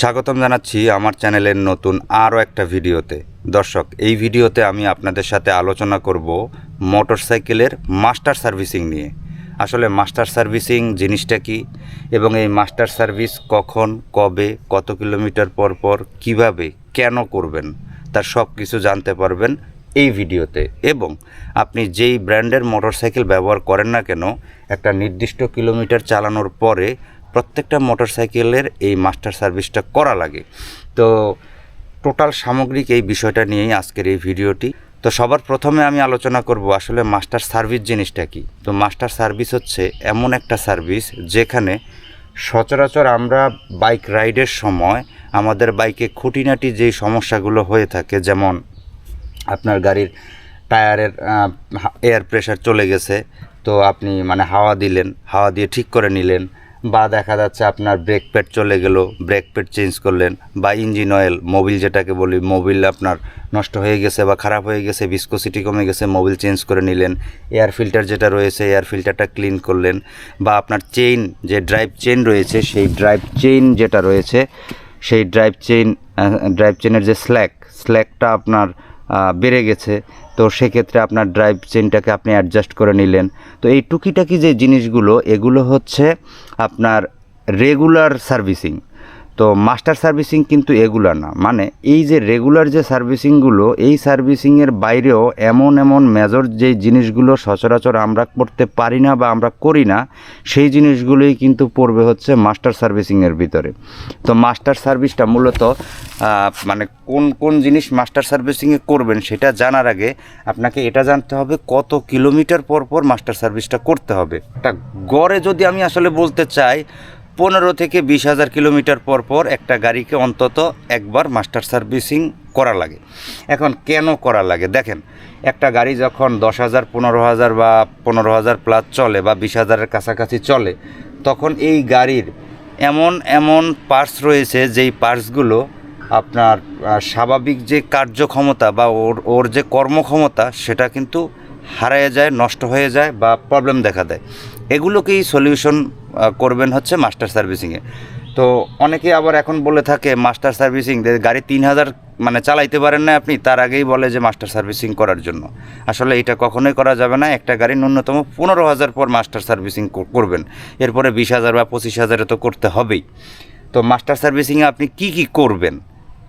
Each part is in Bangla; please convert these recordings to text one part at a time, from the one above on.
স্বাগতম জানাচ্ছি আমার চ্যানেলের নতুন আরও একটা ভিডিওতে। দর্শক, এই ভিডিওতে আমি আপনাদের সাথে আলোচনা করব মোটরসাইকেলের মাস্টার সার্ভিসিং নিয়ে। আসলে মাস্টার সার্ভিসিং জিনিসটা কি এবং এই মাস্টার সার্ভিস কখন, কবে, কত কিলোমিটার পর পর, কীভাবে, কেন করবেন, তার সব কিছু জানতে পারবেন এই ভিডিওতে। এবং আপনি যেই ব্র্যান্ডের মোটরসাইকেল ব্যবহার করেন না কেন, একটা নির্দিষ্ট কিলোমিটার চালানোর পরে প্রত্যেকটা মোটর সাইকেলের এই মাস্টার সার্ভিসটা করা লাগে। তো টোটাল সামগ্রিক এই বিষয়টা নিয়েই আজকের এই ভিডিওটি। তো সবার প্রথমে আমি আলোচনা করব আসলে মাস্টার সার্ভিস জিনিসটা কি? তো মাস্টার সার্ভিস হচ্ছে এমন একটা সার্ভিস যেখানে সচরাচর আমরা বাইক রাইডের সময় আমাদের বাইকে খুঁটিনাটি যেই সমস্যাগুলো হয়ে থাকে, যেমন আপনার গাড়ির টায়ারের এয়ার প্রেশার চলে গেছে, তো আপনি মানে হাওয়া দিলেন, হাওয়া দিয়ে ঠিক করে নিলেন বা দেখা যাচ্ছে আপনার ব্রেক প্যাড চলে গেল ব্রেক প্যাড চেঞ্জ করলেন বা ইঞ্জিন অয়েল মোবিল যেটাকে বলি মোবিল আপনার নষ্ট হয়ে গেছে বা খারাপ হয়ে গেছে ভিসকোসিটি কমে গেছে মোবিল চেঞ্জ করে নিলেন। এয়ার ফিল্টার যেটা রয়েছে এয়ার ফিল্টারটা ক্লিন করলেন বা আপনার চেইন যে ড্রাইভ চেইন রয়েছে, সেই ড্রাইভ চেইন যেটা রয়েছে, সেই ড্রাইভ চেইন ড্রাইভ চেইনের যে স্ল্যাক স্ল্যাকটা আপনার বেড়ে গেছে। তো সেক্ষেত্রে আপনার ড্রাইভ চেনটাকে আপনি অ্যাডজাস্ট করে নিলেন। তো এই টুকিটাকি যে জিনিসগুলো, এগুলো হচ্ছে আপনার রেগুলার সার্ভিসিং তো মাস্টার সার্ভিসিং কিন্তু এগুলো না। মানে এই যে রেগুলার যে সার্ভিসিংগুলো, এই সার্ভিসিংয়ের বাইরেও এমন এমন মেজর যে জিনিসগুলো সচরাচর আমরা করতে পারি না বা আমরা করি না, সেই জিনিসগুলোই কিন্তু পড়বে হচ্ছে মাস্টার সার্ভিসিংয়ের ভিতরে। তো মাস্টার সার্ভিসটা মূলত মানে কোন কোন জিনিস মাস্টার সার্ভিসিংয়ে করবেন সেটা জানার আগে আপনাকে এটা জানতে হবে, কত কিলোমিটার পর পর মাস্টার সার্ভিসটা করতে হবে। একটা গড়ে যদি আমি আসলে বলতে চাই পনেরো থেকে বিশ হাজার কিলোমিটার পর পর একটা গাড়িকে অন্তত একবার মাস্টার সার্ভিসিং করা লাগে। এখন কেন করা লাগে? দেখেন, একটা গাড়ি যখন দশ হাজার, পনেরো হাজার বা পনেরো হাজার প্লাস চলে বা বিশ হাজারের কাছাকাছি চলে, তখন এই গাড়ির এমন এমন পার্টস রয়েছে যেই পার্টসগুলো আপনার স্বাভাবিক যে কার্যক্ষমতা বা ওর ওর যে কর্মক্ষমতা, সেটা কিন্তু হারিয়ে যায়, নষ্ট হয়ে যায় বা প্রবলেম দেখা দেয়। এগুলোকেই সলিউশন করবেন হচ্ছে মাস্টার সার্ভিসিংয়ে তো অনেকে আবার এখন বলে থাকে মাস্টার সার্ভিসিং গাড়ি তিন হাজার মানে চালাইতে পারেন না আপনি, তার আগেই বলে যে মাস্টার সার্ভিসিং করার জন্য। আসলে এটা কখনোই করা যাবে না, একটা গাড়ি ন্যূনতম পনেরো হাজার পর মাস্টার সার্ভিসিং করবেন। এরপরে বিশ হাজার বা পঁচিশ হাজারে তো করতে হবেই। তো মাস্টার সার্ভিসিংয়ে আপনি কি কি করবেন?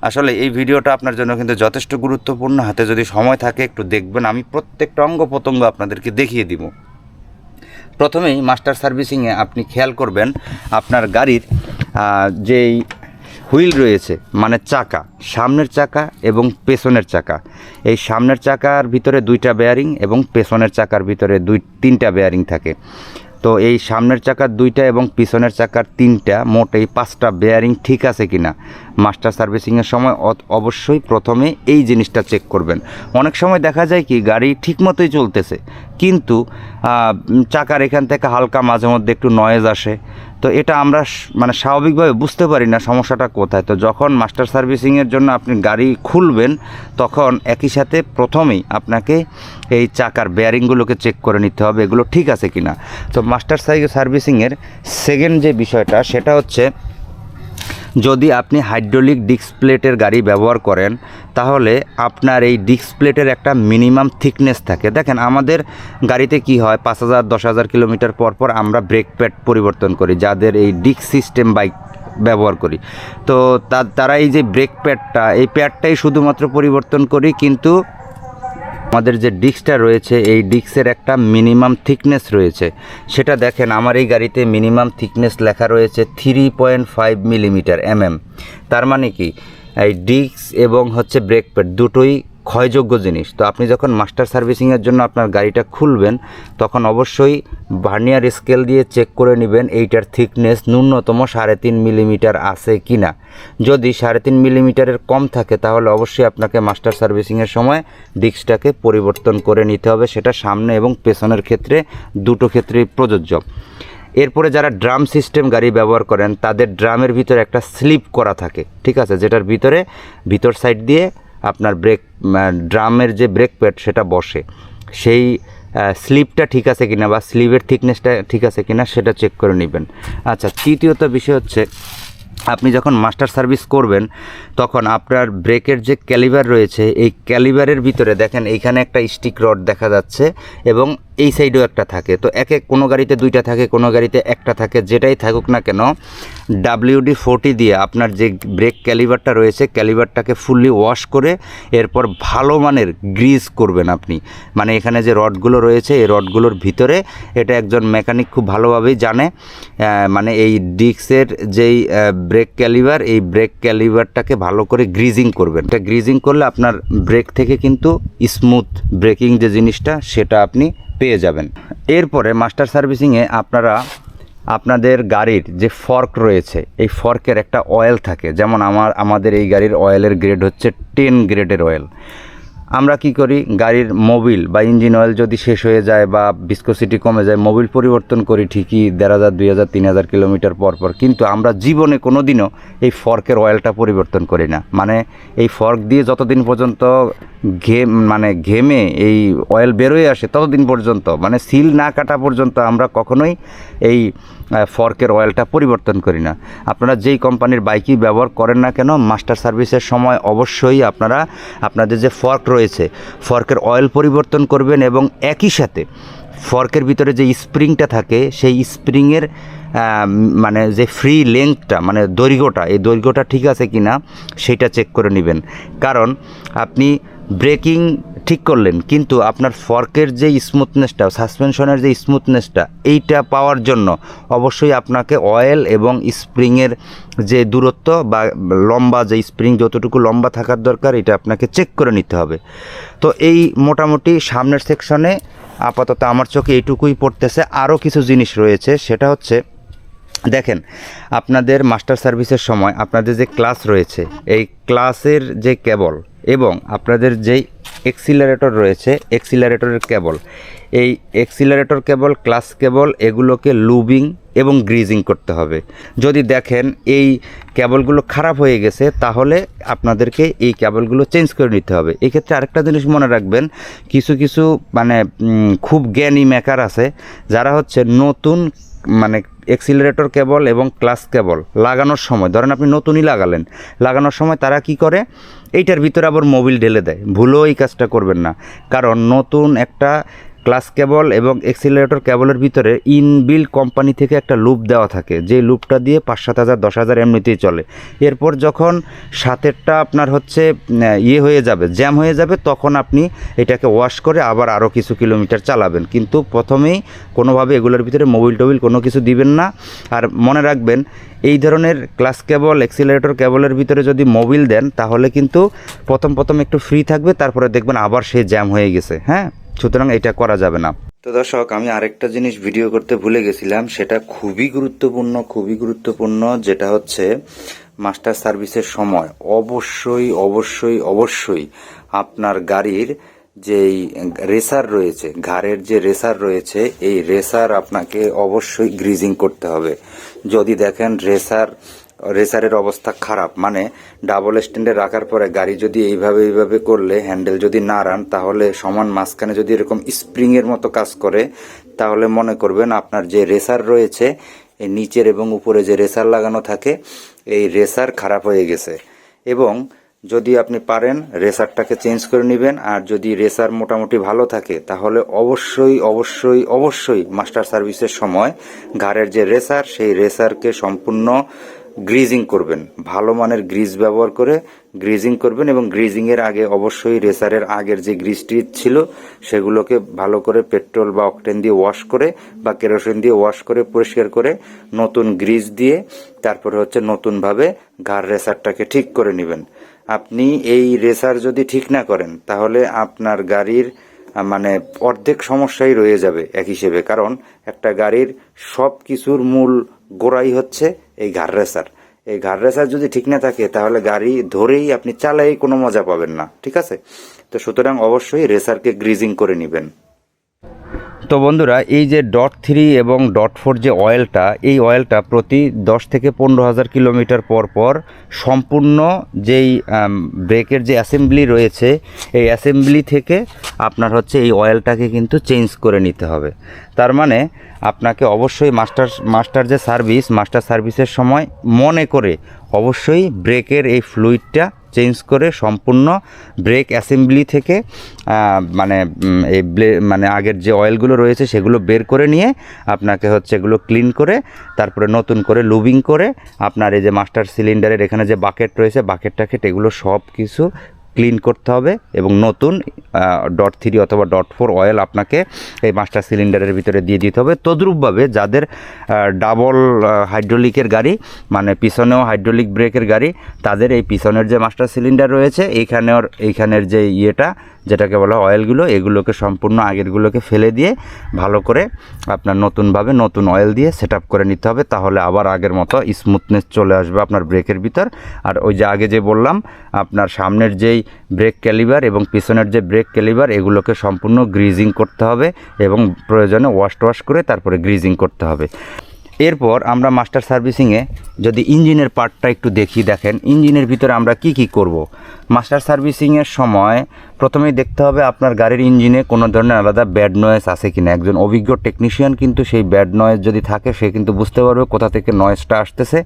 আসলে এই ভিডিওটা আপনার জন্য কিন্তু যথেষ্ট গুরুত্বপূর্ণ। হাতে যদি সময় থাকে একটু দেখবেন, আমি প্রত্যেকটা অঙ্গ প্রত্যঙ্গ আপনাদেরকে দেখিয়ে দিব। প্রথমেই মাস্টার সার্ভিসিংয়ে আপনি খেয়াল করবেন আপনার গাড়ির যেই হুইল রয়েছে মানে চাকা, সামনের চাকা এবং পেছনের চাকা। এই সামনের চাকার ভিতরে দুইটা বেয়ারিং এবং পেছনের চাকার ভিতরে দুই, তিনটা বেয়ারিং থাকে। তো এই সামনের চাকার দুইটা এবং পিছনের চাকার তিনটা মোট এই পাঁচটা বেয়ারিং ঠিক আছে কিনা? মাস্টার সার্ভিসিংয়ের সময় অবশ্যই প্রথমে এই জিনিসটা চেক করবেন। অনেক সময় দেখা যায় কি, গাড়ি ঠিক মতোই চলতেছে, কিন্তু চাকার এখান থেকে হালকা মাঝে মধ্যে একটু নয়েজ আসে তো এটা আমরা মানে স্বাভাবিকভাবে বুঝতে পারি না সমস্যাটা কোথায়। তো যখন মাস্টার সার্ভিসিংয়ের জন্য আপনি গাড়ি খুলবেন, তখন একই সাথে প্রথমেই আপনাকে এই চাকার বেয়ারিংগুলোকে চেক করে নিতে হবে, এগুলো ঠিক আছে কি না তো মাস্টার সার্ভিসিংয়ের সেকেন্ড যে বিষয়টা, সেটা হচ্ছে যদি আপনি হাইড্রোলিক ডিস্ক প্লেটের গাড়ি ব্যবহার করেন, তাহলে আপনার এই ডিস্ক প্লেটের একটা মিনিমাম থিকনেস থাকে। দেখেন, আমাদের গাড়িতে কি হয়, পাঁচ হাজার, দশ হাজার কিলোমিটার পর পর আমরা ব্রেক প্যাড পরিবর্তন করি, যাদের এই ডিস্ক সিস্টেম বাইক ব্যবহার করি। তো, তারা এই যে ব্রেক প্যাডটা, এই প্যাডটাই শুধুমাত্র পরিবর্তন করি, কিন্তু আমাদের যে ডিস্কটা রয়েছে, এই ডিস্কের একটা মিনিমাম থিকনেস রয়েছে। সেটা দেখেন, আমার এই গাড়িতে মিনিমাম থিকনেস লেখা রয়েছে three point five millimetre MM তার মানে কি? এই ডিস্ক এবং হচ্ছে ব্রেক প্যাড দুটোই ক্ষয়যোগ্য জিনিস। তো আপনি যখন মাস্টার সার্ভিসিংয়ের জন্য আপনার গাড়িটা খুলবেন, তখন অবশ্যই ভার্নিয়ার স্কেল দিয়ে চেক করে নেবেন এইটার থিকনেস ন্যূনতম সাড়ে তিন মিলিমিটার আছে কি না যদি সাড়ে তিন মিলিমিটারের কম থাকে, তাহলে অবশ্যই আপনাকে মাস্টার সার্ভিসিংয়ের সময় ডিস্কটাকে পরিবর্তন করে নিতে হবে। সেটা সামনে এবং পেছনের ক্ষেত্রে, দুটো ক্ষেত্রেই প্রযোজ্য। এরপরে যারা ড্রাম সিস্টেম গাড়ি ব্যবহার করেন, তাদের ড্রামের ভিতরে একটা স্লিপ করা থাকে, ঠিক আছে? যেটার ভিতরে, ভিতর সাইড দিয়ে আপনার ব্রেক ড্রামের যে ব্রেক প্যাড সেটা বসে। সেই স্লিপটা ঠিক আছে কিনা বা স্লিভের থিকনেসটা ঠিক আছে কিনা সেটা চেক করে নেবেন। আচ্ছা তৃতীয়ত বিষয় হচ্ছে, আপনি যখন মাস্টার সার্ভিস করবেন, তখন আপনার ব্রেকের যে ক্যালিভার রয়েছে, এই ক্যালিভারের ভিতরে দেখেন, এইখানে একটা স্টিক রড দেখা যাচ্ছে এবং এই সাইডেও একটা থাকে। তো এক কোনো গাড়িতে দুইটা থাকে, কোনো গাড়িতে একটা থাকে, যেটাই থাকুক না কেন ডাব্লিউডি ফোর্টি দিয়ে আপনার যে ব্রেক ক্যালিভারটা রয়েছে ক্যালিভারটাকে ফুললি ওয়াশ করে এরপর ভালো মানের গ্রিজ করবেন আপনি। মানে এখানে যে রডগুলো রয়েছে, এই রডগুলোর ভিতরে এটা একজন মেকানিক খুব ভালোভাবেই জানে। মানে এই ডিস্কের যেই ব্রেক ক্যালিভার এই ব্রেক ক্যালিভারটাকে ভালো করে গ্রিজিং করবেন। এটা গ্রিজিং করলে আপনার ব্রেক থেকে কিন্তু স্মুথ ব্রেকিং যে জিনিসটা, সেটা আপনি পেয়ে যাবেন। এরপরে মাস্টার সার্ভিসিংয়ে আপনারা আপনাদের গাড়ির যে ফর্ক রয়েছে, এই ফর্কের একটা অয়েল থাকে। যেমন আমার, আমাদের এই গাড়ির অয়েলের গ্রেড হচ্ছে টেন গ্রেডের অয়েল আমরা কি করি, গাড়ির মোবিল বা ইঞ্জিন অয়েল যদি শেষ হয়ে যায় বা ভিসকোসিটি কমে যায় মোবিল পরিবর্তন করি ঠিকই দেড় হাজার, দুই হাজার, তিন হাজার কিলোমিটার পর পর। কিন্তু আমরা জীবনে কোনো দিনও এই ফর্কের অয়েলটা পরিবর্তন করি না। মানে এই ফর্ক দিয়ে যতদিন পর্যন্ত ঘেম মানে ঘেমে এই অয়েল বেরোয় আসে ততদিন পর্যন্ত। মানে সিল না কাটা পর্যন্ত আমরা কখনোই এই ফর্কের অয়েলটা পরিবর্তন করি না। আপনারা যেই কোম্পানির বাইকই ব্যবহার করেন না কেন মাস্টার সার্ভিসের সময় অবশ্যই আপনারা আপনাদের যে ফর্ক রয়েছে ফর্কের অয়েল পরিবর্তন করবেন এবং একই সাথে ফর্কের ভিতরে যে স্প্রিংটা থাকে, সেই স্প্রিংয়ের মানে যে ফ্রি লেংথটা মানে দৈর্ঘ্যটা, এই দৈর্ঘ্যটা ঠিক আছে কি না সেটা চেক করে নেবেন। কারণ আপনি ব্রেকিং ঠিক করলেন, কিন্তু আপনার ফর্কের যে স্মুথনেসটা, সাসপেনশনের যে স্মুথনেসটা, এইটা পাওয়ার জন্য অবশ্যই আপনাকে অয়েল এবং স্প্রিংয়ের যে দূরত্ব বা লম্বা যে স্প্রিং, যতটুকু লম্বা থাকার দরকার, এটা আপনাকে চেক করে নিতে হবে। তো এই মোটামুটি সামনের সেকশনে আপাতত আমার চোখে এইটুকুই পড়তেছে। আরও কিছু জিনিস রয়েছে, সেটা হচ্ছে, দেখেন, আপনাদের মাস্টার সার্ভিসের সময় আপনাদের যে ক্লাস রয়েছে, এই ক্লাসের যে কেবল এবং আপনাদের যেই এক্সিলারেটর রয়েছে এক্সিলারেটরের কেবল এই এক্সিলারেটর কেবল ক্লাস কেবল এগুলোকে লুবিং এবং গ্রিজিং করতে হবে। যদি দেখেন এই কেবলগুলো খারাপ হয়ে গেছে, তাহলে আপনাদেরকে এই কেবলগুলো চেঞ্জ করে নিতে হবে। এক্ষেত্রে আরেকটা জিনিস মনে রাখবেন, কিছু কিছু মানে খুব জ্ঞানী মেকার আছে, যারা হচ্ছে নতুন মানে এক্সিলারেটর কেবল এবং ক্লাস কেবল লাগানোর সময়, ধরেন আপনি নতুনই লাগালেন, লাগানোর সময় তারা কি করে? এইটার ভিতরে আবার মোবিল ঢেলে দেয়। ভুলেও এই কাজটা করবেন না। কারণ নতুন একটা ক্লাস কেবল এবং এক্সিলারেটর কেবলের ভিতরে ইনবিল কোম্পানি থেকে একটা লুপ দেওয়া থাকে। যে লুপটা দিয়ে পাঁচ সাত হাজার, দশ হাজার এমনিতেই চলে। এরপর যখন সাতেরটা আপনার হচ্ছে ইয়ে হয়ে যাবে, জ্যাম হয়ে যাবে, তখন আপনি এটাকে ওয়াশ করে আবার আরও কিছু কিলোমিটার চালাবেন। কিন্তু প্রথমেই কোনোভাবে এগুলোর ভিতরে মোবিল টোবিল কোনো কিছু দিবেন না। আর মনে রাখবেন, এই ধরনের ক্লাস কেবল, এক্সিলারেটর কেবলের ভিতরে যদি মোবিল দেন, তাহলে কিন্তু প্রথম প্রথম একটু ফ্রি থাকবে, তারপরে দেখবেন আবার সে জ্যাম হয়ে গেছে। হ্যাঁ? সুতরাং এটা করা যাবে না। তো দর্শক, আমি আরেকটা জিনিস ভিডিও করতে ভুলে গেছিলাম, সেটা খুবই গুরুত্বপূর্ণ খুবই গুরুত্বপূর্ণ, যেটা হচ্ছে মাস্টার সার্ভিসের সময়। অবশ্যই অবশ্যই অবশ্যই আপনার গাড়ির যেই রেসার রয়েছে, ঘাড়ের যে রেসার রয়েছে, এই রেসার আপনাকে অবশ্যই গ্রিজিং করতে হবে। যদি দেখেন রেসার রেসারের অবস্থা খারাপ। মানে ডাবল স্ট্যান্ডে রাখার পরে গাড়ি যদি এইভাবে এইভাবে করলে হ্যান্ডেল যদি না রান, তাহলে সমান মাঝখানে যদি এরকম স্প্রিং এর মতো কাজ করে, তাহলে মনে করবেন আপনার যে রেসার রয়েছে এই নিচের এবং উপরে যে রেসার লাগানো থাকে, এই রেসার খারাপ হয়ে গেছে। এবং যদি আপনি পারেন, রেসারটাকে চেঞ্জ করে নেবেন, আর যদি রেসার মোটামুটি ভালো থাকে, তাহলে অবশ্যই অবশ্যই অবশ্যই মাস্টার সার্ভিসের সময় ঘাড়ের যে রেসার, সেই রেসারকে সম্পূর্ণ গ্রিজিং করবেন। ভালো মানের গ্রিজ ব্যবহার করে গ্রিজিং করবেন এবং গ্রিজিং এর আগে অবশ্যই রেসারের আগের যে গ্রিজটি ছিল, সেগুলোকে ভালো করে পেট্রোল বা অকটেন দিয়ে ওয়াশ করে বা কেরোসিন দিয়ে ওয়াশ করে পরিষ্কার করে নতুন গ্রিজ দিয়ে তারপরে হচ্ছে নতুনভাবে ঘাড় রেসারটাকে ঠিক করে নেবেন। আপনি এই রেসার যদি ঠিক না করেন, তাহলে আপনার গাড়ির মানে অর্ধেক সমস্যাই রয়ে যাবে এক হিসেবে। কারণ একটা গাড়ির সব কিছুর মূল গোড়াই হচ্ছে এই ঘাড় রেসার। এই ঘাড় রেসার যদি ঠিক না থাকে, তাহলে গাড়ি ধরেই আপনি চালাই কোনো মজা পাবেন না, ঠিক আছে? তো সুতরাং অবশ্যই রেসারকে গ্রিজিং করে নেবেন। তো বন্ধুরা, এই যে ডট থ্রি এবং ডট ফোর যে অয়েলটা এই অয়েলটা প্রতি দশ থেকে পনেরো হাজার কিলোমিটার পর পর সম্পূর্ণ যেই ব্রেকের যে অ্যাসেম্বলি রয়েছে, এই অ্যাসেম্বলি থেকে আপনার হচ্ছে এই অয়েলটাকে কিন্তু চেঞ্জ করে নিতে হবে। তার মানে আপনাকে অবশ্যই মাস্টার মাস্টার যে সার্ভিস মাস্টার সার্ভিসের সময় মনে করে অবশ্যই ব্রেকের এই ফ্লুইডটা চেঞ্জ করে সম্পূর্ণ ব্রেক অ্যাসেম্বলি থেকে মানে এই মানে আগের যে অয়েলগুলো রয়েছে সেগুলো বের করে নিয়ে আপনাকে হচ্ছে এগুলো ক্লিন করে, তারপরে নতুন করে লুবিং করে আপনার এই যে মাস্টার সিলিন্ডারের এখানে যে বাকেট রয়েছে বাকেট টাকেট এগুলো সব কিছু ক্লিন করতে হবে এবং নতুন ডট থ্রি অথবা ডট ফোর অয়েল আপনাকে এই মাস্টার সিলিন্ডারের ভিতরে দিয়ে দিতে হবে। তদ্রূপভাবে যাদের ডাবল হাইড্রোলিকের গাড়ি মানে পিছনেও হাইড্রোলিক ব্রেকের গাড়ি, তাদের এই পিছনের যে মাস্টার সিলিন্ডার রয়েছে এইখানের এইখানের যে ইয়েটা যেটাকে বলা অয়েলগুলো, এগুলোকে সম্পূর্ণ আগেরগুলোকে ফেলে দিয়ে ভালো করে আপনার নতুনভাবে নতুন অয়েল দিয়ে সেট করে নিতে হবে, তাহলে আবার আগের মতো স্মুথনেস চলে আসবে আপনার ব্রেকের ভিতর। আর ওই যে আগে যে বললাম, আপনার সামনের যেই ব্রেক ক্যালিবার এবং পিছনের যে ব্রেক ক্যালিবার এগুলোকে সম্পূর্ণ গ্রিজিং করতে হবে এবং প্রয়োজনে ওয়াশ ওয়াশ করে তারপরে গ্রিজিং করতে হবে। এরপর আমরা মাস্টার সার্ভিসিংয়ে যদি ইঞ্জিনের পার্টটা একটু দেখি, দেখেন, ইঞ্জিনের ভিতরে আমরা কি কি করব। মাস্টার সার্ভিসিংয়ের সময় প্রথমেই দেখতে হবে আপনার গাড়ির ইঞ্জিনে কোনো ধরনের আলাদা ব্যাড নয়েজ আছে কিনা। একজন অভিজ্ঞ টেকনিশিয়ান কিন্তু সেই ব্যাড নয়েজ যদি থাকে, সে কিন্তু বুঝতে পারবে কোথা থেকে নয়েজটা আসতেছে।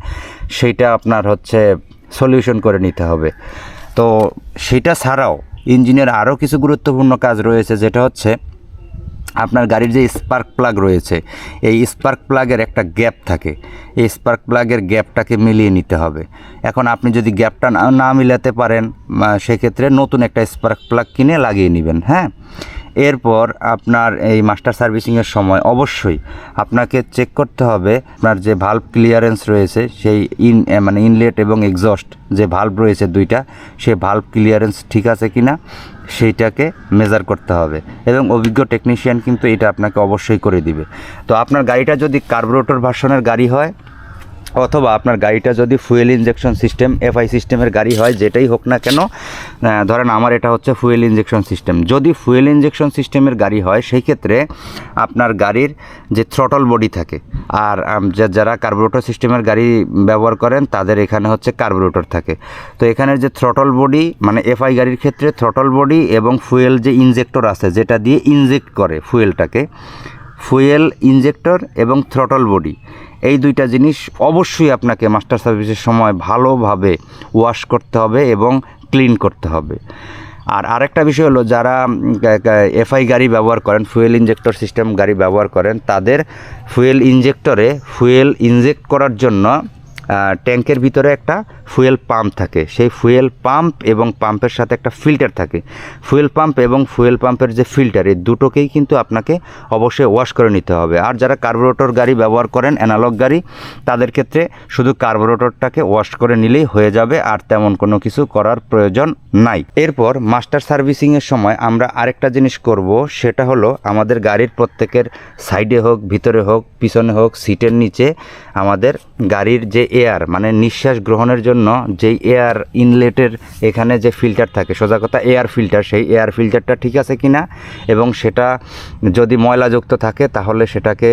সেইটা আপনার হচ্ছে সলিউশন করে নিতে হবে। তো সেটা ছাড়াও ইঞ্জিনের আরও কিছু গুরুত্বপূর্ণ কাজ রয়েছে, যেটা হচ্ছে আপনার গাড়ির যে স্পার্ক প্লাগ রয়েছে, এই স্পার্ক প্লাগের একটা গ্যাপ থাকে। এই স্পার্ক প্লাগের গ্যাপটাকে মিলিয়ে নিতে হবে। এখন আপনি যদি গ্যাপটা না মিলাতে পারেন সেক্ষেত্রে নতুন একটা স্পার্ক প্লাগ কিনে লাগিয়ে নেবেন হ্যাঁ? এরপর আপনার এই মাস্টার সার্ভিসিংয়ের সময় অবশ্যই আপনাকে চেক করতে হবে আপনার যে ভাল্ব ক্লিয়ারেন্স রয়েছে, সেই ইন মানে ইনলেট এবং এক্সস্ট যে ভাল্ব রয়েছে দুইটা সেই ভাল্ব ক্লিয়ারেন্স ঠিক আছে কিনা সেইটাকে মেজার করতে হবে এবং অভিজ্ঞ টেকনিশিয়ান কিন্তু এটা আপনাকে অবশ্যই করে দিবে। তো আপনার গাড়িটা যদি কার্বোরেটর ভার্সনের গাড়ি হয় অথবা আপনার গাড়িটা যদি ফুয়েল ইঞ্জেকশন সিস্টেম এফআই সিস্টেমের গাড়ি হয়, যেটাই হোক না কেন ধরেন আমার এটা হচ্ছে ফুয়েল ইঞ্জেকশন সিস্টেম যদি ফুয়েল ইঞ্জেকশন সিস্টেমের গাড়ি হয়, সেই ক্ষেত্রে আপনার গাড়ির যে থ্রটল বডি থাকে, আর যারা কার্বোরেটর সিস্টেমের গাড়ি ব্যবহার করেন, তাদের এখানে হচ্ছে কার্বোরেটর থাকে। তো এখানের যে থ্রটল বডি মানে এফআই গাড়ির ক্ষেত্রে থ্রটল বডি এবং ফুয়েল যে ইনজেক্টর আছে, যেটা দিয়ে ইনজেক্ট করে ফুয়েলটাকে ফুয়েল ইনজেক্টর এবং থ্রটল বডি এই দুইটা জিনিস অবশ্যই আপনাকে মাস্টার সার্ভিসের সময় ভালোভাবে ওয়াশ করতে হবে এবং ক্লিন করতে হবে। আর আরেকটা বিষয় হলো যারা এফআই গাড়ি ব্যবহার করেন, ফুয়েল ইঞ্জেক্টর সিস্টেম গাড়ি ব্যবহার করেন, তাদের ফুয়েল ইঞ্জেক্টরে ফুয়েল ইনজেক্ট করার জন্য ট্যাঙ্কের ভিতরে একটা ফুয়েল পাম্প থাকে। সেই ফুয়েল পাম্প এবং পাম্পের সাথে একটা ফিল্টার থাকে। ফুয়েল পাম্প এবং ফুয়েল পাম্পের যে ফিল্টার, এই দুটোকেই কিন্তু আপনাকে অবশ্যই ওয়াশ করে নিতে হবে। আর যারা কার্বোরেটর গাড়ি ব্যবহার করেন, অ্যানালগ গাড়ি, তাদের ক্ষেত্রে শুধু কার্বোরেটরটাকে ওয়াশ করে নিলেই হয়ে যাবে, আর তেমন কোনো কিছু করার প্রয়োজন নাই। এরপর মাস্টার সার্ভিসিংয়ের সময় আমরা আরেকটা জিনিস করব, সেটা হলো আমাদের গাড়ির প্রত্যেকের সাইডে হোক, ভিতরে হোক, পিছনে হোক, সিটের নিচে আমাদের গাড়ির যে এয়ার মানে নিঃশ্বাস গ্রহণের জন্য যেই এয়ার ইনলেটের এখানে যে ফিল্টার থাকে, সোজা কথা এয়ার ফিল্টার সেই এয়ার ফিল্টারটা ঠিক আছে কি না এবং সেটা যদি ময়লাযুক্ত থাকে, তাহলে সেটাকে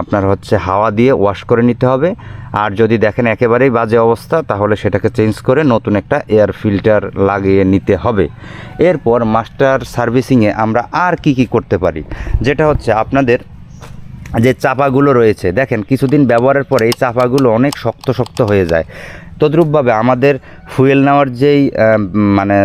আপনার হচ্ছে হাওয়া দিয়ে ওয়াশ করে নিতে হবে। আর যদি দেখেন একেবারেই বাজে অবস্থা, তাহলে সেটাকে চেঞ্জ করে নতুন একটা এয়ার ফিল্টার লাগিয়ে নিতে হবে। এরপর মাস্টার সার্ভিসিংয়ে আমরা আর কি কি করতে পারি? যেটা হচ্ছে আপনাদের যে চাপাগুলো রয়েছে, দেখেন কিছুদিন ব্যবহারের পরে এই চাপাগুলো অনেক শক্ত শক্ত হয়ে যায়। তদ্রূপভাবে আমাদের ফুয়েল নেওয়ার যেই মানে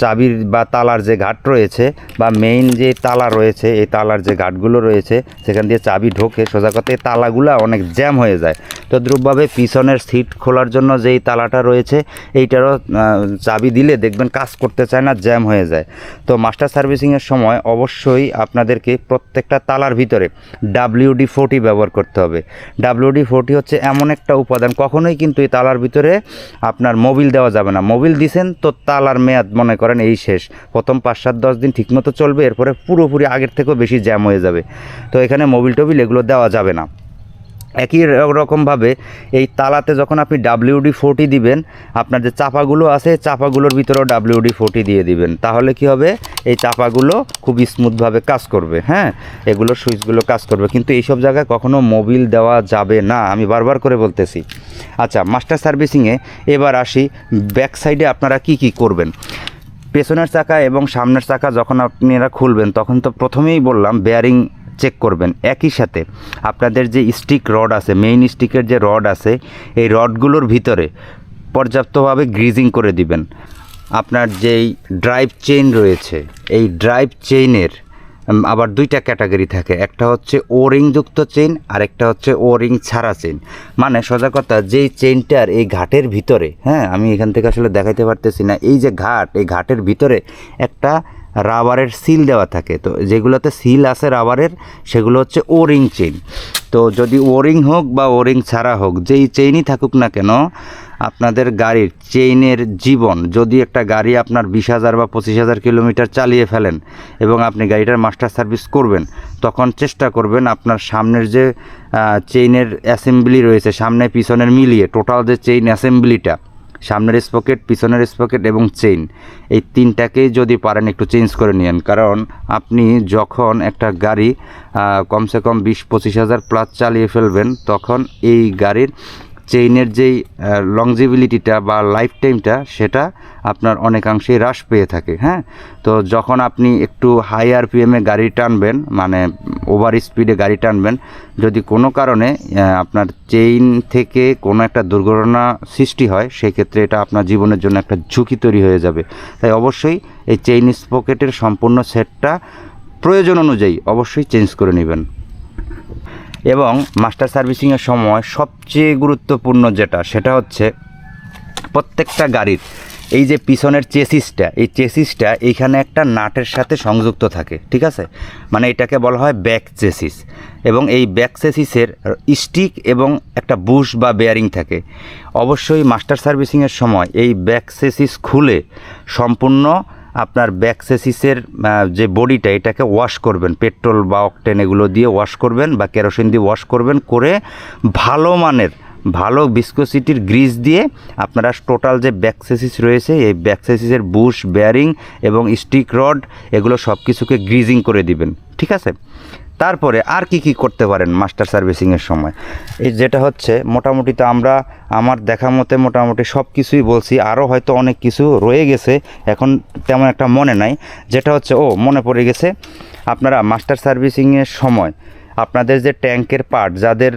চাবির বা তালার যে ঘাট রয়েছে বা মেইন যে তালা রয়েছে, এই তালার যে ঘাটগুলো রয়েছে, সেখান দিয়ে চাবি ঢোকে সোজা কথা তালাগুলো অনেক জ্যাম হয়ে যায়। তদ্রূপভাবে পিছনের সিট খোলার জন্য যেই তালাটা রয়েছে, এইটারও চাবি দিলে দেখবেন কাজ করতে চায় না, জ্যাম হয়ে যায়। তো মাস্টার সার্ভিসিংয়ের সময় অবশ্যই আপনাদেরকে প্রত্যেকটা তালার ভিতরে ডাব্লিউডি ফোর্টি ব্যবহার করতে হবে। ডাব্লিউডি ফোর্টি হচ্ছে এমন একটা উপাদান, কখনোই কিন্তু এই তালার ভিতরে আপনার মোবিল দেওয়া যাবে না। মোবিল দিছেন তো তালার মেয়াদ মনে করেন এই শেষ। প্রথম পাঁচ সাত দশ দিন ঠিকমতো চলবে, এরপরে পুরোপুরি আগের থেকেও বেশি জ্যাম হয়ে যাবে। তো এখানে মোবিল টোবিল এগুলো দেওয়া যাবে না। একই রকমভাবে এই তালাতে যখন আপনি ডাব্লিউডি ফোরটি দিবেন, আপনার যে চাপাগুলো আছে চাপাগুলোর ভিতরেও ডাব্লিউডি ফোরটি দিয়ে দিবেন। তাহলে কি হবে? এই চাপাগুলো খুব স্মুথভাবে কাজ করবে হ্যাঁ? এগুলোর সুইচগুলো কাজ করবে। কিন্তু এইসব জায়গায় কখনো মোবিল দেওয়া যাবে না, আমি বারবার করে বলতেছি। আচ্ছা মাস্টার সার্ভিসিংয়ে এবার আসি, ব্যাক সাইডে আপনারা কি কি করবেন? পেছনের চাকা এবং সামনের চাকা যখন আপনারা খুলবেন, তখন তো প্রথমেই বললাম বেয়ারিং চেক করবেন। একই সাথে আপনাদের যে স্টিক রড আছে মেইন স্টিকের যে রড আছে, এই রডগুলোর ভিতরে পর্যাপ্তভাবে গ্রিজিং করে দিবেন। আপনার যেই ড্রাইভ চেইন রয়েছে, এই ড্রাইভ চেইনের আবার দুইটা ক্যাটাগরি থাকে। একটা হচ্ছে ও রিংযুক্ত চেইন আর একটা হচ্ছে ও রিং ছাড়া চেইন মানে সোজা কথা, যেই চেইনটার এই ঘাটের ভিতরে হ্যাঁ আমি এখান থেকে আসলে দেখাইতে পারতেছি না, এই যে ঘাট, এই ঘাটের ভিতরে একটা রাবারের সিল দেওয়া থাকে। তো যেগুলোতে সিল আছে রাবারের, সেগুলো হচ্ছে ওরিং চেইন তো যদি ওরিং হোক বা ওরিং ছাড়া হোক, যেই চেইনই থাকুক না কেন, আপনাদের গাড়ির চেইনের জীবন, যদি একটা গাড়ি আপনার বিশ হাজার বা পঁচিশ হাজার কিলোমিটার চালিয়ে ফেলেন এবং আপনি গাড়িটার মাস্টার সার্ভিস করবেন, তখন চেষ্টা করবেন আপনার সামনের যে চেইনের অ্যাসেম্বলি রয়েছে, সামনে পিছনের মিলিয়ে টোটাল যে চেইন অ্যাসেম্বলিটা সামনের স্পকেট পিছনের স্পকেট এবং চেইন এই তিনটাকেই যদি পারেন একটু চেঞ্জ করে নিন কারণ আপনি যখন একটা গাড়ি কমসে কম বিশ পঁচিশ হাজার প্লাস চালিয়ে ফেলবেন, তখন এই গাড়ির চেইনের যেই লংজিবিলিটিটা বা লাইফ টাইমটা সেটা আপনার অনেকাংশেই হ্রাস পেয়ে থাকে হ্যাঁ? তো যখন আপনি একটু হাই আরপিএমে গাড়ি টানবেন মানে ওভার স্পিডে গাড়ি টানবেন, যদি কোনো কারণে আপনার চেইন থেকে কোনো একটা দুর্ঘটনা সৃষ্টি হয়, সেক্ষেত্রে এটা আপনার জীবনের জন্য একটা ঝুঁকি তৈরি হয়ে যাবে। তাই অবশ্যই এই চেইন স্পকেটের সম্পূর্ণ সেটটা প্রয়োজন অনুযায়ী অবশ্যই চেঞ্জ করে নেবেন। এবং মাস্টার সার্ভিসিংয়ের সময় সবচেয়ে গুরুত্বপূর্ণ যেটা, সেটা হচ্ছে প্রত্যেকটা গাড়ির এই যে পিছনের চেসিসটা, এই চেসিসটা এইখানে একটা নাটের সাথে সংযুক্ত থাকে, ঠিক আছে? মানে এটাকে বলা হয় ব্যাক চেসিস এবং এই ব্যাক চেসিসের স্টিক এবং একটা বুশ বা বেয়ারিং থাকে। অবশ্যই মাস্টার সার্ভিসিংয়ের সময় এই ব্যাক চেসিস খুলে সম্পূর্ণ আপনার ব্যাকসেসিসের যে বডিটা, এটাকে ওয়াশ করবেন। পেট্রোল বা অকটেন এগুলো দিয়ে ওয়াশ করবেন বা কেরোসিন দিয়ে ওয়াশ করবেন করে ভালো মানের, ভালো ভিসকোসিটির গ্রিজ দিয়ে আপনারা টোটাল যে ব্যাকসেসিস রয়েছে, এই ব্যাকসেসিসের বুশ বেয়ারিং এবং স্টিক রড এগুলো সব কিছুকে গ্রিজিং করে দিবেন। ঠিক আছে? তারপরে আর কি কি করতে পারেন মাস্টার সার্ভিসিংয়ের সময়? এই যেটা হচ্ছে, মোটামুটি তো আমরা, আমার দেখা মতে মোটামুটি সব কিছুই বলছি আরও হয়তো অনেক কিছু রয়ে গেছে, এখন তেমন একটা মনে নাই। যেটা হচ্ছে, ও মনে পড়ে গেছে, আপনারা মাস্টার সার্ভিসিংয়ের সময় আপনাদের যে ট্যাঙ্কের পার্ট যাদের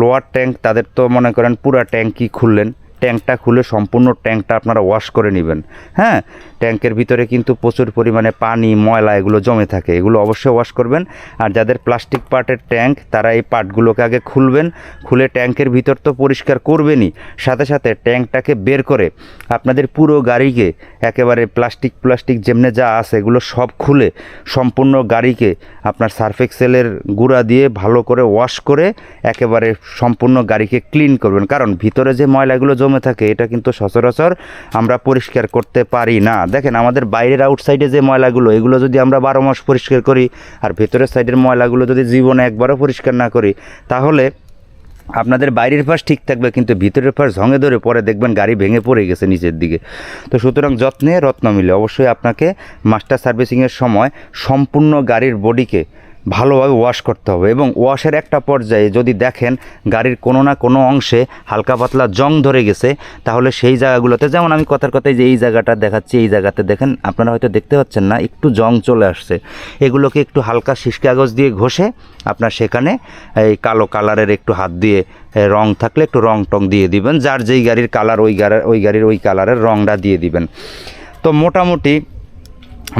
লোয়ার ট্যাঙ্ক তাদের তো মনে করেন পুরা ট্যাঙ্কই খুললেন। ট্যাঙ্কটা খুলে সম্পূর্ণ ট্যাঙ্কটা আপনারা ওয়াশ করে নেবেন। হ্যাঁ ট্যাঙ্কের ভিতরে কিন্তু প্রচুর পরিমাণে পানি, ময়লা এগুলো জমে থাকে। এগুলো অবশ্যই ওয়াশ করবেন। আর যাদের প্লাস্টিক পার্টের ট্যাঙ্ক, তারা এই পার্টগুলোকে আগে খুলবেন। খুলে ট্যাঙ্কের ভিতর তো পরিষ্কার করবেনই। সাথে সাথে ট্যাঙ্কটাকে বের করে আপনাদের পুরো গাড়িকে, একেবারে প্লাস্টিক প্লাস্টিক যেমনে যা আছে এগুলো সব খুলে সম্পূর্ণ গাড়িকে আপনার সার্ফেক্সেলের গুঁড়া দিয়ে ভালো করে ওয়াশ করে একেবারে সম্পূর্ণ গাড়িকে ক্লিন করবেন। কারণ ভিতরে যে ময়লাগুলো জমে থাকে, এটা কিন্তু সচরাচর আমরা পরিষ্কার করতে পারি না। দেখেন, আমাদের বাইরের আউটসাইডে যে ময়লাগুলো, এগুলো যদি আমরা বারো মাস পরিষ্কার করি, আর ভেতরের সাইডের ময়লাগুলো যদি জীবনে একবারও পরিষ্কার না করি, তাহলে আপনাদের বাইরের পাশ ঠিক থাকবে, কিন্তু ভিতরের পাশ ঝঙে ধরে পরে দেখবেন গাড়ি ভেঙে পড়ে গেছে নিচের দিকে। তো সুতরাং যত্নে রত্ন মিলে, অবশ্যই আপনাকে মাস্টার সার্ভিসিংয়ের সময় সম্পূর্ণ গাড়ির বডিকে ভালোভাবে ওয়াশ করতে হবে এবং ওয়াশের একটা পর্যায়ে যদি দেখেন গাড়ির কোনো না কোনো অংশে হালকা পাতলা জং ধরে গেছে, তাহলে সেই জায়গাগুলোতে, যেমন আমি কথার কথায় যে এই জায়গাটা দেখাচ্ছি, এই জায়গাতে দেখেন, আপনারা হয়তো দেখতে পাচ্ছেন না, একটু জং চলে আসছে। এগুলোকে একটু হালকা শীষ কাগজ দিয়ে ঘষে আপনার সেখানে এই কালো কালারের একটু হাত দিয়ে রং থাকলে একটু রং টং দিয়ে দিবেন, যার যেই গাড়ির কালার ওই গাড়ির ওই গাড়ির ওই কালারের রংটা দিয়ে দিবেন। তো মোটামুটি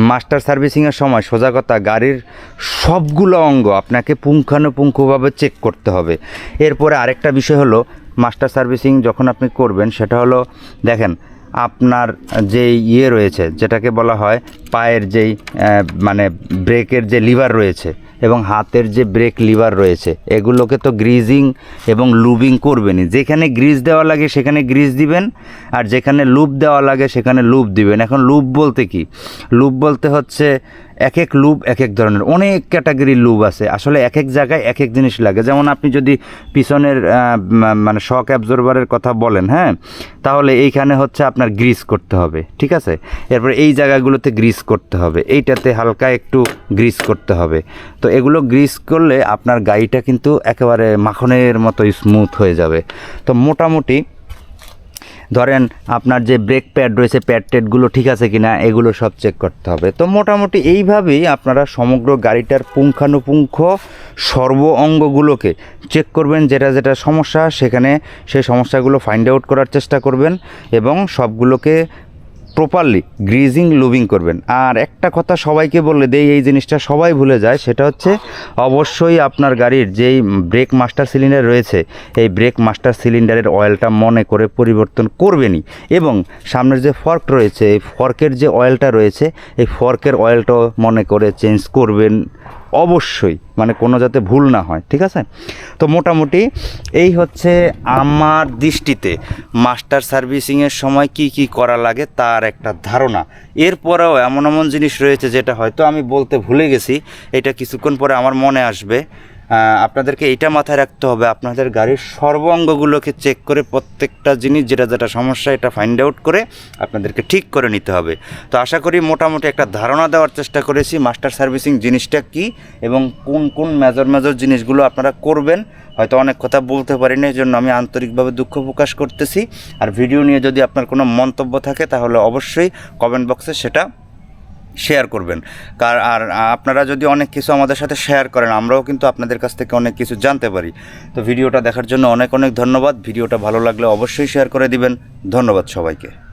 মাস্টার সার্ভিসিংয়ের সময় সোজা কথা, গাড়ির সবগুলো অঙ্গ আপনাকে পুঙ্খানুপুঙ্খভাবে চেক করতে হবে। এরপরে আরেকটা বিষয় হলো, মাস্টার সার্ভিসিং যখন আপনি করবেন, সেটা হলো, দেখেন, আপনার যে ইয়ে রয়েছে, যেটাকে বলা হয় পায়ের যেই মানে ব্রেকের যে লিভার রয়েছে এবং হাতের যে ব্রেক লিভার রয়েছে, এগুলোকে তো গ্রিজিং এবং লুবিং করবেনই। যেখানে গ্রিজ দেওয়া লাগে সেখানে গ্রিজ দিবেন, আর যেখানে লুপ দেওয়া লাগে সেখানে লুপ দিবেন। এখন লুপ বলতে কি? লুপ বলতে হচ্ছে এক এক লুব এক এক ধরনের। অনেক ক্যাটাগরির লুব আছে। আসলে এক এক জায়গায় এক এক জিনিস লাগে। যেমন আপনি যদি পিছনের মানে শক অ্যাবজর্বারের কথা বলেন হ্যাঁ? তাহলে এইখানে হচ্ছে আপনার গ্রিস করতে হবে, ঠিক আছে? এরপর এই জায়গাগুলোতে গ্রিস করতে হবে। এইটাতে হালকা একটু গ্রিস করতে হবে। তো এগুলো গ্রিস করলে আপনার গাড়িটা কিন্তু একেবারে মাখনের মতো স্মুথ হয়ে যাবে। তো মোটামুটি ধরেন আপনার যে ব্রেক প্যাড রয়েছে প্যাড টেডগুলো ঠিক আছে কি না এগুলো সব চেক করতে হবে। তো মোটামুটি এইভাবেই আপনারা সমগ্র গাড়িটার পুঙ্খানুপুঙ্খ সর্ব অঙ্গগুলোকে চেক করবেন, যেটা যেটা সমস্যা, সেখানে সেই সমস্যাগুলো ফাইন্ড আউট করার চেষ্টা করবেন এবং সবগুলোকে প্রপারলি গ্রিজিং লুবিং করবেন। আর একটা কথা সবাইকে বললে দেই, এই জিনিসটা সবাই ভুলে যায়, সেটা হচ্ছে অবশ্যই আপনার গাড়ির যেই ব্রেক মাস্টার সিলিন্ডার রয়েছে, এই ব্রেক মাস্টার সিলিন্ডারের অয়েলটা মনে করে পরিবর্তন করবেনই। এবং সামনের যে ফর্ক রয়েছে, এই ফর্কের যে অয়েলটা রয়েছে, এই ফর্কের অয়েলটাও মনে করে চেঞ্জ করবেন। অবশ্যই মানে কোনো যাতে ভুল না হয়, ঠিক আছে? তো মোটামুটি এই হচ্ছে আমার দৃষ্টিতে মাস্টার সার্ভিসিংয়ের সময় কি কি করা লাগে তার একটা ধারণা। এরপরেও এমন এমন জিনিস রয়েছে যেটা হয়তো আমি বলতে ভুলে গেছি, এটা কিছুক্ষণ পরে আমার মনে আসবে। আপনাদেরকে এটা মাথায় রাখতে হবে, আপনাদের গাড়ির সর্বাঙ্গগুলোকে চেক করে প্রত্যেকটা জিনিস, যেটা যেটা সমস্যা, এটা ফাইন্ড আউট করে আপনাদেরকে ঠিক করে নিতে হবে। তো আশা করি মোটামুটি একটা ধারণা দেওয়ার চেষ্টা করেছি মাস্টার সার্ভিসিং জিনিসটা কি এবং কোন কোন মেজর মেজর জিনিসগুলো আপনারা করবেন। হয়তো অনেক কথা বলতে পারিনি এই জন্য আমি আন্তরিকভাবে দুঃখ প্রকাশ করতেছি। আর ভিডিও নিয়ে যদি আপনার কোনো মন্তব্য থাকে, তাহলে অবশ্যই কমেন্ট বক্সে সেটা শেয়ার করবেন। কার, আর আপনারা যদি অনেক কিছু আমাদের সাথে শেয়ার করেন, আমরাও কিন্তু আপনাদের কাছ থেকে অনেক কিছু জানতে পারি। তো ভিডিওটা দেখার জন্য অনেক অনেক ধন্যবাদ। ভিডিওটা ভালো লাগলে অবশ্যই শেয়ার করে দিবেন। ধন্যবাদ সবাইকে।